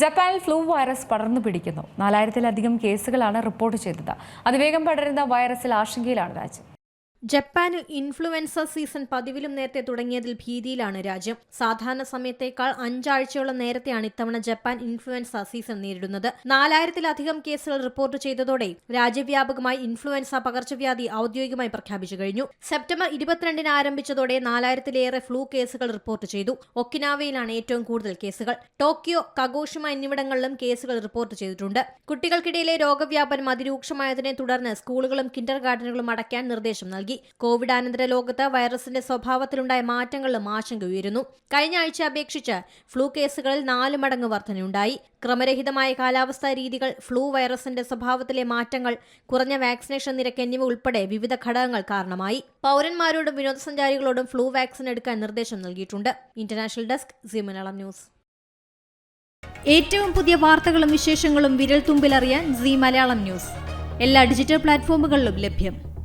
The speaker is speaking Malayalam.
ജപ്പാനിൽ ഫ്ലൂ വൈറസ് പടർന്നു പിടിക്കുന്നു. നാലായിരത്തിലധികം കേസുകളാണ് റിപ്പോർട്ട് ചെയ്തത്. അതിവേഗം പടരുന്ന വൈറസിൽ ആശങ്കയിലാണ് രാജ്യം. ജപ്പാനിൽ ഇൻഫ്ലുവൻസ സീസൺ പതിവിലും നേരത്തെ തുടങ്ങിയതിൽ ഭീതിയിലാണ് രാജ്യം. സാധാരണ സമയത്തേക്കാൾ അഞ്ചാഴ്ചയോളം നേരത്തെയാണ് ഇത്തവണ ജപ്പാൻ ഇൻഫ്ലുവൻസ സീസൺ നേരിടുന്നത്. നാലായിരത്തിലധികം കേസുകൾ റിപ്പോർട്ട് ചെയ്തതോടെ രാജ്യവ്യാപകമായി ഇൻഫ്ലുവൻസ പകർച്ചവ്യാധി ഔദ്യോഗികമായി പ്രഖ്യാപിച്ചു കഴിഞ്ഞു. സെപ്റ്റംബർ ഇരുപത്തിരണ്ടിന് ആരംഭിച്ചതോടെ നാലായിരത്തിലേറെ ഫ്ലൂ കേസുകൾ റിപ്പോർട്ട് ചെയ്തു. ഒക്കിനാവയിലാണ് ഏറ്റവും കൂടുതൽ കേസുകൾ. ടോക്കിയോ കഗോഷിമ എന്നിവിടങ്ങളിലും കേസുകൾ റിപ്പോർട്ട് ചെയ്തിട്ടുണ്ട്. കുട്ടികൾക്കിടയിലെ രോഗവ്യാപനം അതിരൂക്ഷമായതിനെ തുടർന്ന് സ്കൂളുകളും കിൻഡർ ഗാർഡനുകളും അടയ്ക്കാൻ നിർദ്ദേശം നൽകി. കോവിഡാനന്തര ലോകത്ത് വൈറസിന്റെ സ്വഭാവത്തിലുണ്ടായ മാറ്റങ്ങളിലും ആശങ്ക ഉയരുന്നു. കഴിഞ്ഞ ആഴ്ച അപേക്ഷിച്ച് ഫ്ലൂ കേസുകളിൽ നാല് മടങ്ങ് വർധനയുണ്ടായി. ക്രമരഹിതമായ കാലാവസ്ഥാ രീതികൾ ഫ്ലൂ വൈറസിന്റെ സ്വഭാവത്തിലെ മാറ്റങ്ങൾ കുറഞ്ഞ വാക്സിനേഷൻ നിരക്ക് എന്നിവ ഉൾപ്പെടെ വിവിധ ഘടകങ്ങൾ കാരണമായി. പൗരന്മാരോടും വിനോദസഞ്ചാരികളോടും ഫ്ലൂ വാക്സിൻ എടുക്കാൻ നിർദ്ദേശം നൽകിയിട്ടുണ്ട്. International desk C Malayalam news. ഏറ്റവും പുതിയ വാർത്തകളും വിശേഷങ്ങളും വിരൽ തുമ്പിലറിയാൻ സി മലയാളം ന്യൂസ്. എല്ലാ ഡിജിറ്റൽ പ്ലാറ്റ്ഫോമുകളിലും ലഭ്യം.